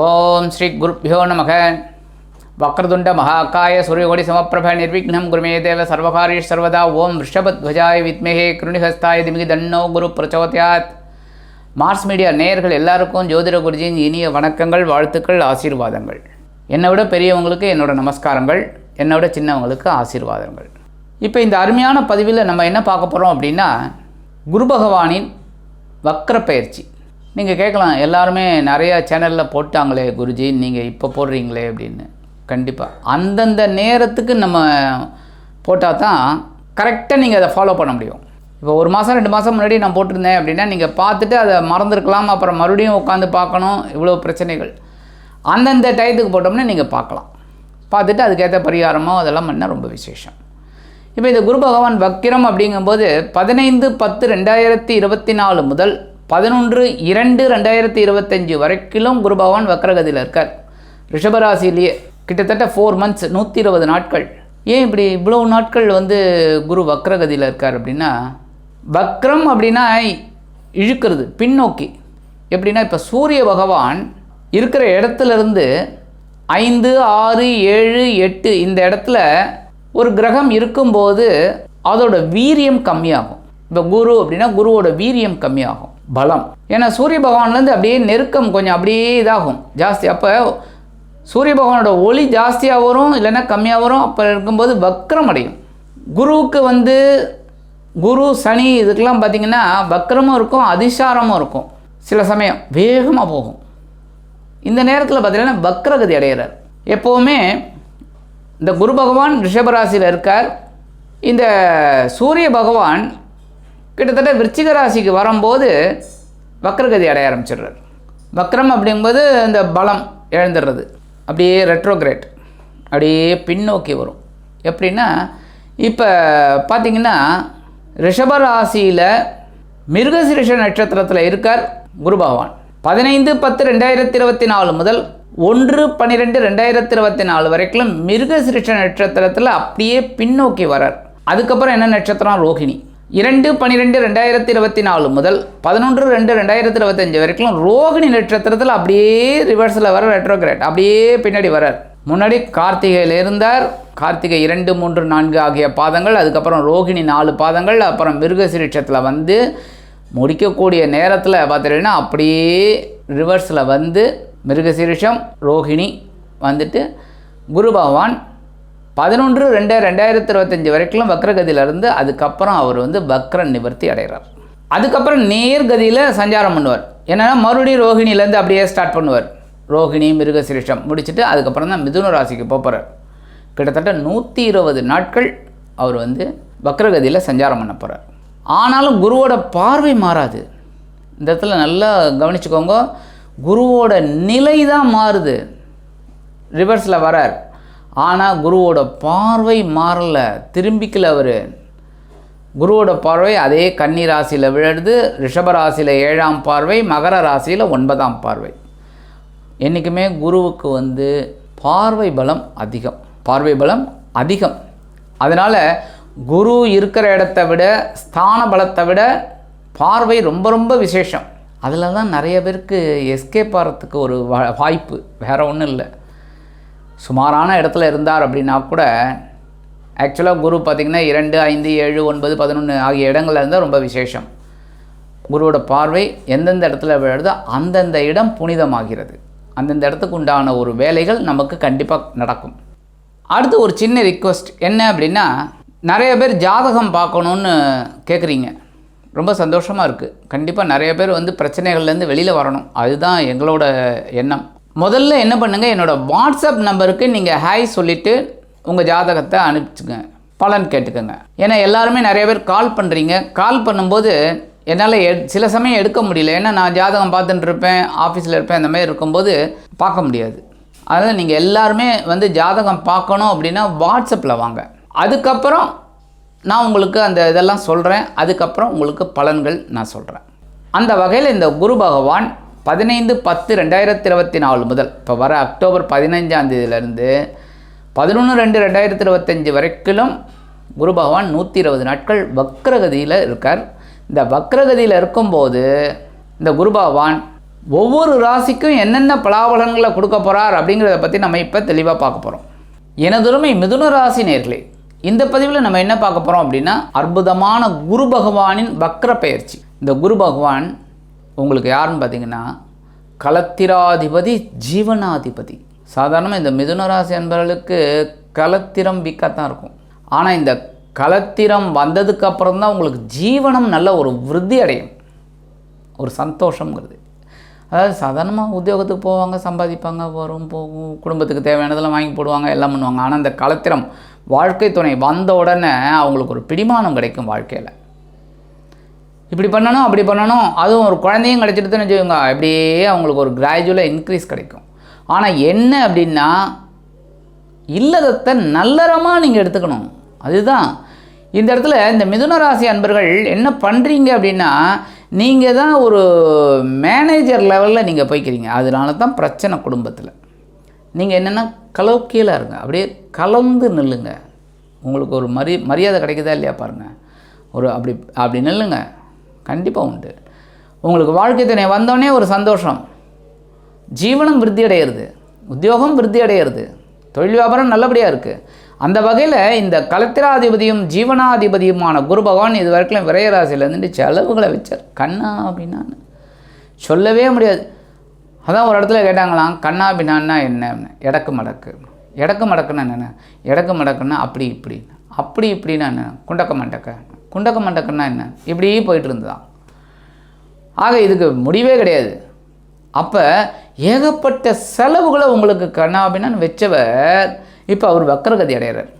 ஓம் ஸ்ரீ குருப்பியோ நமக. வக்ரதுண்ட மகாக்காய சூரியகோடி சமப்பிரப நிர்விக்னம் குருமே தேவ சர்வகாரீஷ் சர்வதா. ஓம் ரிஷபத்வஜாய வித்மேகே கிருணிஹஸ்தாய திமிகி தன்னோ குரு பிரச்சோதயாத். மார்ஸ் மீடியா நேயர்கள் எல்லாருக்கும் ஜோதிட குருஜியின் இனிய வணக்கங்கள் வாழ்த்துக்கள் ஆசீர்வாதங்கள். என்னை விட பெரியவங்களுக்கு என்னோட நமஸ்காரங்கள் என்னை விட சின்னவங்களுக்கு ஆசீர்வாதங்கள். இப்போ இந்த அருமையான பதிவில் நம்ம என்ன பார்க்க போகிறோம் அப்படின்னா குரு பகவானின் வக்ர பயிற்சி. நீங்கள் கேட்கலாம் எல்லாருமே நிறையா சேனலில் போட்டாங்களே குருஜி நீங்கள் இப்போ போடுறீங்களே அப்படின்னு. கண்டிப்பாக அந்தந்த நேரத்துக்கு நம்ம போட்டால் தான் கரெக்டாக நீங்கள் அதை ஃபாலோ பண்ண முடியும். இப்போ ஒரு மாதம் ரெண்டு மாதம் முன்னாடி நான் போட்டிருந்தேன் அப்படின்னா நீங்கள் பார்த்துட்டு அதை மறந்துருக்கலாம். அப்புறம் மறுபடியும் உட்காந்து பார்க்கணும். இவ்வளோ பிரச்சனைகள். அந்தந்த டயத்துக்கு போட்டோம்னா நீங்கள் பார்க்கலாம். பார்த்துட்டு அதுக்கேற்ற பரிகாரமோ அதெல்லாம் பண்ணால் ரொம்ப விசேஷம். இப்போ இந்த குரு பகவான் வக்கிரம் அப்படிங்கும்போது பதினைந்து பத்து ரெண்டாயிரத்தி இருபத்தி நாலு முதல் பதினொன்று இரண்டு ரெண்டாயிரத்தி இருபத்தஞ்சு வரைக்கும் குரு பகவான் வக்ரகதியில் இருக்கார். ரிஷபராசிலேயே கிட்டத்தட்ட ஃபோர் மந்த்ஸ் நூற்றி இருபது நாட்கள். ஏன் இப்படி இவ்வளோ நாட்கள் வந்து குரு வக்ரகதியில் இருக்கார் அப்படின்னா வக்ரம் அப்படின்னா இழுக்கிறது பின்னோக்கி. எப்படின்னா இப்போ சூரிய பகவான் இருக்கிற இடத்துலேருந்து ஐந்து ஆறு ஏழு எட்டு இந்த இடத்துல ஒரு கிரகம் இருக்கும்போது அதோட வீரியம் கம்மியாகும். இப்போ குரு அப்படின்னா குருவோட வீரியம் கம்மியாகும். பலம். ஏன்னா சூரிய பகவான்லேருந்து அப்படியே நெருக்கம் கொஞ்சம் அப்படியே இதாகும். ஜாஸ்தி. அப்போ சூரிய பகவானோட ஒளி ஜாஸ்தியாக வரும் இல்லைன்னா கம்மியாக வரும் அப்போ இருக்கும்போது வக்ரம் அடையும். குருவுக்கு வந்து குரு சனி இதுக்கெல்லாம் பார்த்திங்கன்னா வக்ரமும் இருக்கும் அதிசாரமும் இருக்கும். சில சமயம் வேகமாக போகும். இந்த நேரத்தில் பார்த்தீங்கன்னா வக்ரகதி அடைகிறார் எப்போவுமே இந்த குரு பகவான் ரிஷபராசியில் இருக்கார். இந்த சூரிய பகவான் கிட்டத்தட்ட விருச்சிக ராசிக்கு வரும்போது வக்ரகதி அடைய ஆரம்பிச்சிடுறார். வக்ரம் அப்படிங்கும்போது இந்த பலம் இழந்துடுறது அப்படியே ரெட்ரோகிரேட் அப்படியே பின்னோக்கி வரும். எப்படின்னா இப்போ பார்த்தீங்கன்னா ரிஷபராசியில் மிருகசிரிஷ நட்சத்திரத்தில் இருக்கார் குரு பகவான். பதினைந்து பத்து ரெண்டாயிரத்தி இருபத்தி நாலு முதல் ஒன்று பன்னிரெண்டு ரெண்டாயிரத்தி இருபத்தி நாலு வரைக்கும் மிருகசிரிஷ நட்சத்திரத்தில் அப்படியே பின்னோக்கி வரார். அதுக்கப்புறம் என்ன நட்சத்திரம்? ரோஹிணி. இரண்டு பன்னிரெண்டு ரெண்டாயிரத்தி இருபத்தி நாலு முதல் பதினொன்று ரெண்டு ரெண்டாயிரத்தி இருபத்தஞ்சு வரைக்கும் ரோகிணி நட்சத்திரத்தில் அப்படியே ரிவர்ஸில் வர ரெட்ரோகிரேட் அப்படியே பின்னாடி வரார் முன்னாடி கார்த்திகையில் இருந்தார். கார்த்திகை இரண்டு மூன்று நான்கு ஆகிய பாதங்கள் அதுக்கப்புறம் ரோகிணி நாலு பாதங்கள் அப்புறம் மிருகசிரீட்சத்தில் வந்து முடிக்கக்கூடிய நேரத்தில் பார்த்துட்டீங்கன்னா அப்படியே ரிவர்ஸில் வந்து மிருகசீரிஷம் ரோஹிணி வந்துட்டு குரு பகவான் பதினொன்று ரெண்டு ரெண்டாயிரத்தி இருபத்தஞ்சி வரைக்கும் வக்ரகதியிலிருந்து அதுக்கப்புறம் அவர் வந்து வக்ர நிவர்த்தி அடைகிறார். அதுக்கப்புறம் நேர்கதியில் சஞ்சாரம் பண்ணுவார். என்னென்னா மறுபடியும் ரோஹிணியிலேருந்து அப்படியே ஸ்டார்ட் பண்ணுவார். ரோஹிணி மிருகசிரிஷம் முடிச்சுட்டு அதுக்கப்புறம் தான் மிதுன ராசிக்கு போகிறார் கிட்டத்தட்ட நூற்றி இருபது நாட்கள் அவர் வந்து வக்ரகதியில் சஞ்சாரம் பண்ண போகிறார் ஆனாலும் குருவோட பார்வை மாறாது. இந்த இடத்துல நல்லா கவனிச்சுக்கோங்க. குருவோட நிலை தான் மாறுது ரிவர்ஸில் வரார். ஆனால் குருவோட பார்வை மாறலை. திரும்பிக்கல அவர். குருவோட பார்வை அதே கன்னி ராசியில் விழுது ரிஷபராசியில் ஏழாம் பார்வை மகர ராசியில் ஒன்பதாம் பார்வை. என்றைக்குமே குருவுக்கு வந்து பார்வை பலம் அதிகம். பார்வை பலம் அதிகம். அதனால் குரு இருக்கிற இடத்த விட ஸ்தான பலத்தை விட பார்வை ரொம்ப ரொம்ப விசேஷம். அதில் தான் நிறைய பேருக்கு எஸ்கேப் ஆகிறதுக்கு ஒரு வாய்ப்பு. வேறு ஒன்றும் இல்லை. சுமாரான இடத்துல இருந்தார் அப்படின்னா கூட ஆக்சுவலாக குரு பார்த்திங்கன்னா இரண்டு ஐந்து ஏழு ஒன்பது பதினொன்று ஆகிய இடங்கள்ல இருந்தால் ரொம்ப விசேஷம். குருவோட பார்வை எந்தெந்த இடத்துல விழுதோ அந்தந்த இடம் புனிதமாகிறது. அந்தந்த இடத்துக்கு உண்டான ஒரு வேலைகள் நமக்கு கண்டிப்பாக நடக்கும். அடுத்து ஒரு சின்ன ரிக்வெஸ்ட் என்ன அப்படின்னா நிறைய பேர் ஜாதகம் பார்க்கணுன்னு கேட்குறீங்க ரொம்ப சந்தோஷமாக இருக்குது கண்டிப்பாக நிறைய பேர் வந்து பிரச்சனைகள்லேருந்து வெளியில் வரணும். அதுதான் எங்களோட எண்ணம். முதல்ல என்ன பண்ணுங்கள் என்னோடய வாட்ஸ்அப் நம்பருக்கு நீங்கள் ஹாய் சொல்லிவிட்டு உங்கள் ஜாதகத்தை அனுப்பிச்சுங்க. பலன் கேட்டுக்கோங்க. ஏன்னா எல்லாருமே நிறைய பேர் கால் பண்ணுறீங்க கால் பண்ணும்போது என்னால் எ சில சமயம் எடுக்க முடியல. ஏன்னா நான் ஜாதகம் பார்த்துட்டு இருப்பேன் ஆஃபீஸில் இருப்பேன் அந்த மாதிரி இருக்கும்போது பார்க்க முடியாது. அதனால் நீங்கள் எல்லாருமே வந்து ஜாதகம் பார்க்கணும் அப்படின்னா வாட்ஸ்அப்பில் வாங்க. அதுக்கப்புறம் நான் உங்களுக்கு அந்த இதெல்லாம் சொல்கிறேன் அதுக்கப்புறம் உங்களுக்கு பலன்கள் நான் சொல்கிறேன் அந்த வகையில் இந்த குரு பகவான் பதினைந்து பத்து ரெண்டாயிரத்தி இருபத்தி நாலு முதல். இப்போ வர அக்டோபர் பதினைஞ்சாம் தேதியிலேருந்து பதினொன்று ரெண்டு ரெண்டாயிரத்தி இருபத்தஞ்சி வரைக்கும் குரு பகவான் நூற்றி இருபது நாட்கள் வக்ரகதியில் இருக்கார். இந்த வக்ரகதியில் இருக்கும்போது இந்த குரு பகவான் ஒவ்வொரு ராசிக்கும் என்னென்ன பலாபலன்களை கொடுக்க போகிறார் அப்படிங்கிறத பற்றி நம்ம இப்போ தெளிவாக பார்க்க போகிறோம் எனதுரிமை மிதுன ராசி நேர்களே இந்த பதிவில் நம்ம என்ன பார்க்க போகிறோம் அப்படின்னா அற்புதமான குரு பகவானின் வக்ர பயிற்சி இந்த குரு பகவான் உங்களுக்கு யாருன்னு பார்த்தீங்கன்னா கலத்திராதிபதி ஜீவனாதிபதி. சாதாரணமாக இந்த மிதுன ராசி அன்பர்களுக்கு கலத்திரம் வீக்காக இருக்கும். ஆனால் இந்த கலத்திரம் வந்ததுக்கு அப்புறம் தான் உங்களுக்கு ஜீவனம் நல்ல ஒரு விருத்தி அடையும். ஒரு சந்தோஷங்கிறது அதாவது சாதாரணமாக உத்தியோகத்துக்கு போவாங்க சம்பாதிப்பாங்க வரும் போகும் குடும்பத்துக்கு தேவையானதெல்லாம் வாங்கி போடுவாங்க எல்லாம் பண்ணுவாங்க. ஆனால் இந்த கலத்திரம் வாழ்க்கை துணை வந்த உடனே அவங்களுக்கு ஒரு பிடிமானம் கிடைக்கும் வாழ்க்கையில். இப்படி பண்ணணும் அப்படி பண்ணணும். அதுவும் ஒரு குழந்தையும் கிடச்சிட்டுன்னு வச்சுக்கோங்க. அப்படியே அவங்களுக்கு ஒரு கிராஜுவலாக இன்க்ரீஸ் கிடைக்கும். ஆனால் என்ன அப்படின்னா இல்லதத்தை நல்லறமாக நீங்கள் எடுத்துக்கணும். அதுதான். இந்த இடத்துல இந்த மிதுன ராசி அன்பர்கள் என்ன பண்ணுறீங்க அப்படின்னா நீங்கள் தான் ஒரு மேனேஜர் லெவலில் நீங்கள் போய்க்கிறீங்க. அதனால தான் பிரச்சனை குடும்பத்தில். நீங்கள் என்னென்னா கலோக்கியலாக இருங்க. அப்படியே கலந்து நில்லுங்க. உங்களுக்கு ஒரு மரி மரியாதை கிடைக்குதா இல்லையா பாருங்கள் ஒரு அப்படி அப்படி நில்லுங்க. கண்டிப்பாக உண்டு. உங்களுக்கு வாழ்க்கை துணை வந்தோடனே ஒரு சந்தோஷம். ஜீவனம் விருத்தி அடையிறது. உத்தியோகம் விருத்தி அடையிறது. தொழில் வியாபாரம் நல்லபடியாக இருக்குது அந்த வகையில் இந்த கலத்திராதிபதியும் ஜீவனாதிபதியுமான குரு பகவான் இது வரைக்கும் விரையராசிலேருந்து செலவுகளை வச்சார். கண்ணா அப்படின்னான்னு. சொல்லவே முடியாது. அதான் ஒரு இடத்துல கேட்டாங்களாம் கண்ணா பின்னான்னா என்ன? எடக்கு மடக்கு. எடக்கு மடக்குன்னா என்னென்ன? இடக்கு மடக்குன்னா அப்படி இப்படி அப்படி இப்படின்னா என்ன? குண்டக்க மண்டக்க. குண்டக்க மண்டக்கன்னா என்ன? இப்படியே போயிட்டு இருந்துதான் ஆக இதுக்கு முடிவே கிடையாது. அப்போ ஏகப்பட்ட செலவுகளை உங்களுக்கு கண்ணாபின்னு வச்சவர் இப்போ அவர் வக்கரகதி அடைகிறார்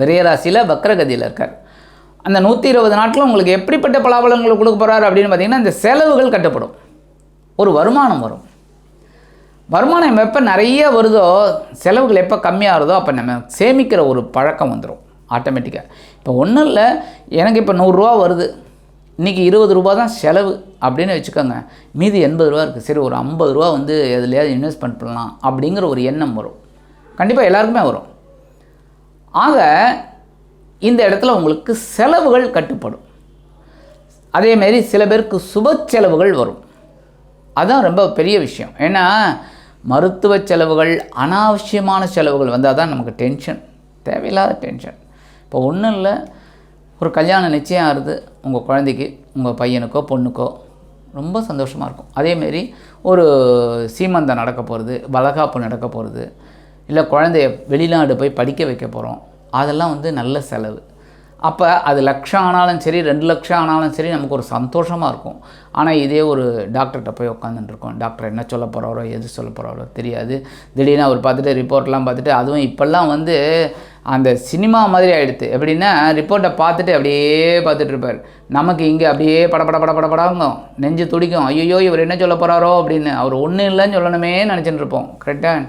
விரையராசியில் வக்கரகதியில் இருக்கார். அந்த நூற்றி இருபது நாட்டில் உங்களுக்கு எப்படிப்பட்ட பலாபலங்களை கொடுக்க போகிறார் அப்படின்னு பார்த்தீங்கன்னா இந்த செலவுகள் கட்டப்படும். ஒரு வருமானம் வரும். வருமானம் எப்போ நிறைய வருதோ செலவுகள் எப்போ கம்மியாகிறதோ அப்போ நம்ம சேமிக்கிற ஒரு பழக்கம் வந்துடும் ஆட்டோமேட்டிக்காக இப்போ ஒன்றும் இல்லை எனக்கு இப்போ நூறுரூவா வருது. இன்றைக்கி இருபது ரூபா தான் செலவு அப்படின்னு வச்சுக்கோங்க. மீதி எண்பது ரூபா இருக்குது சரி ஒரு ஐம்பது ரூபா வந்து எதுலையாவது இன்வெஸ்ட்மெண்ட் பண்ணலாம் அப்படிங்கிற ஒரு எண்ணம் வரும். கண்டிப்பாக எல்லாருக்குமே வரும். ஆக இந்த இடத்துல உங்களுக்கு செலவுகள் கட்டுப்படும். அதேமாரி சில பேருக்கு சுப செலவுகள் வரும். அதுதான் ரொம்ப பெரிய விஷயம். ஏன்னா மருத்துவ செலவுகள் அனாவசியமான செலவுகள் வந்தால் தான் நமக்கு டென்ஷன் தேவையில்லாத டென்ஷன் இப்போ ஒன்றும் இல்லை. ஒரு கல்யாணம் நிச்சயம் ஆகுது. உங்கள் குழந்தைக்கு உங்கள் பையனுக்கோ பொண்ணுக்கோ ரொம்ப சந்தோஷமாக இருக்கும். அதேமாரி ஒரு சீமந்தம் நடக்க போகிறது வளகாப்பு நடக்க போகிறது இல்லை குழந்தைய வெளிநாடு போய் படிக்க வைக்க போகிறோம் அதெல்லாம் வந்து நல்ல செலவு. அப்போ அது லட்சம் ஆனாலும் சரி ரெண்டு லட்சம் ஆனாலும் சரி நமக்கு ஒரு சந்தோஷமாக இருக்கும். ஆனால் இதே ஒரு டாக்டர்கிட்ட போய் உட்காந்துட்டுருக்கோம் டாக்டர் என்ன சொல்ல போகிறாரோ எது சொல்ல போகிறாரோ தெரியாது. திடீர்னு அவர் பார்த்துட்டு ரிப்போர்ட்லாம் பார்த்துட்டு அதுவும் இப்போல்லாம் வந்து அந்த சினிமா மாதிரி ஆகிடுது எப்படின்னா ரிப்போர்ட்டை பார்த்துட்டு அப்படியே பார்த்துட்டு இருப்பார். நமக்கு இங்கே அப்படியே படபட பட படபடாங்கும் நெஞ்சு துடிக்கும். ஐயோ இவர் என்ன சொல்ல போகிறாரோ அப்படின்னு. அவர் ஒன்றும் இல்லைன்னு சொல்லணுமே நினச்சிட்டு இருப்போம். கரெக்டாக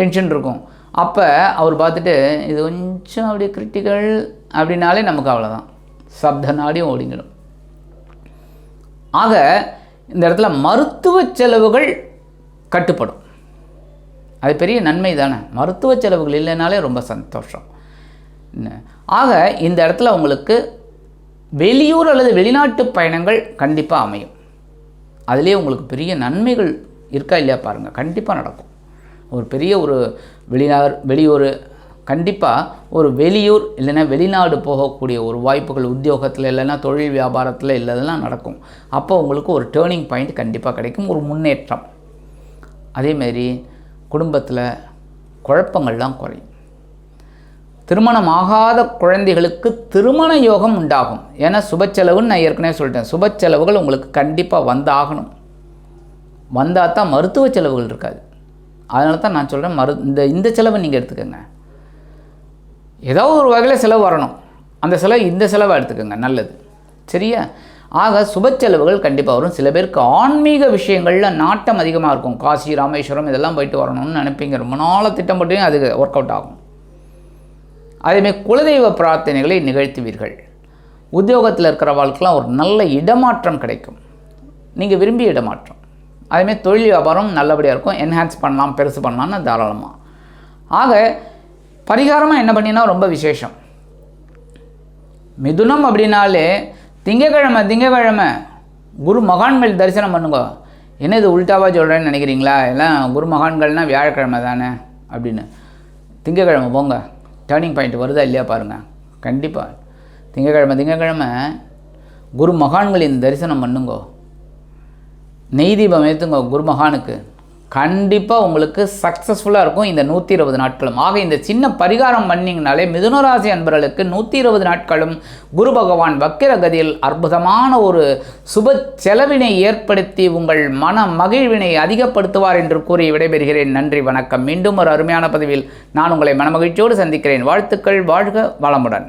டென்ஷன் இருக்கும். அப்போ அவர் பார்த்துட்டு இது கொஞ்சம் அப்படியே கிரிட்டிக்கல் அப்படின்னாலே நமக்கு அவ்வளோதான் சப்த நாடியும் ஓடிங்கிடும். ஆக இந்த இடத்துல மருத்துவ செலவுகள் கட்டுப்படும். அது பெரிய நன்மை தானே. மருத்துவ செலவுகள் இல்லைனாலே ரொம்ப சந்தோஷம். ஆக இந்த இடத்துல உங்களுக்கு வெளியூர் அல்லது வெளிநாட்டு பயணங்கள் கண்டிப்பாக அமையும். அதுலேயே உங்களுக்கு பெரிய நன்மைகள் இருக்கா இல்லையா பாருங்கள் கண்டிப்பாக நடக்கும். ஒரு பெரிய ஒரு வெளிநார் வெளியூர் கண்டிப்பாக ஒரு வெளியூர் இல்லைன்னா வெளிநாடு போகக்கூடிய ஒரு வாய்ப்புகள் உத்தியோகத்தில் இல்லைன்னா தொழில் வியாபாரத்தில் இல்லதெல்லாம் நடக்கும். அப்போ உங்களுக்கு ஒரு டேர்னிங் பாயிண்ட் கண்டிப்பாக கிடைக்கும். ஒரு முன்னேற்றம். அதேமாரி குடும்பத்தில் குழப்பங்கள்லாம் குறையும். திருமணம் ஆகாத குழந்தைகளுக்கு திருமண யோகம் உண்டாகும். ஏன்னா சுபச்செலவுன்னு நான் ஏற்கனவே சொல்லிட்டேன். சுபச்செலவுகள் உங்களுக்கு கண்டிப்பாக வந்தாகணும். வந்தால் தான் மருத்துவ செலவுகள் இருக்காது. அதனால தான் நான் சொல்கிறேன் மரு இந்த இந்த செலவை நீங்கள் எடுத்துக்கோங்க. ஏதோ ஒரு வகையில் செலவு வரணும். அந்த செலவு இந்த செலவை எடுத்துக்கோங்க நல்லது. சரியா? ஆக சுப செலவுகள் கண்டிப்பாக வரும். சில பேருக்கு ஆன்மீக விஷயங்களில் நாட்டம் அதிகமாக இருக்கும். காசி ராமேஸ்வரம் இதெல்லாம் போயிட்டு வரணும்னு நினைப்பீங்க. ரொம்ப நாளாக திட்டம் போட்டு அது ஒர்க் அவுட் ஆகும். அதேமாரி குலதெய்வ பிரார்த்தனைகளை நிகழ்த்துவீர்கள். உத்தியோகத்தில் இருக்கிற வாழ்க்கைலாம் ஒரு நல்ல இடமாற்றம் கிடைக்கும். நீங்கள் விரும்பிய இடமாற்றம். அதேமாரி தொழில் வியாபாரம் நல்லபடியாக இருக்கும். என்ஹான்ஸ் பண்ணலாம் பெருசு பண்ணலாம்னு தாராளமாக ஆக பரிகாரமாக என்ன பண்ணினா ரொம்ப விசேஷம். மிதுனம் அப்படின்னாலே திங்கக்கிழமை திங்கக்கிழமை குரு மகான்கள் தரிசனம் பண்ணுங்க. என்ன இது உல்டாவாக சொல்கிறேன்னு நினைக்கிறீங்களா? எல்லாம் குரு மகான்கள்னால் வியாழக்கிழமை தானே அப்படின்னு. திங்கக்கிழமை போங்க. டேர்னிங் பாயிண்ட் வருதா இல்லையா பாருங்கள் கண்டிப்பாக திங்கக்கிழமை திங்கக்கிழமை குரு மகான்களின் தரிசனம் பண்ணுங்கோ. நெய் தீபம் ஏற்றுங்க குரு மகானுக்கு. கண்டிப்பாக உங்களுக்கு சக்ஸஸ்ஃபுல்லாக இருக்கும் இந்த நூற்றி இருபது நாட்களும். ஆக இந்த சின்ன பரிகாரம் பண்ணிங்கனாலே மிதுனராசி அன்பர்களுக்கு நூற்றி இருபது நாட்களும் குரு பகவான் வக்கிர கதியில் அற்புதமான ஒரு சுப செலவினை ஏற்படுத்தி உங்கள் மன மகிழ்வினை அதிகப்படுத்துவார் என்று கூறி விடைபெறுகிறேன். நன்றி வணக்கம். மீண்டும் ஒரு அருமையான பதிவில் நான் உங்களை மனமகிழ்ச்சியோடு சந்திக்கிறேன். வாழ்த்துக்கள் வாழ்க வளமுடன்.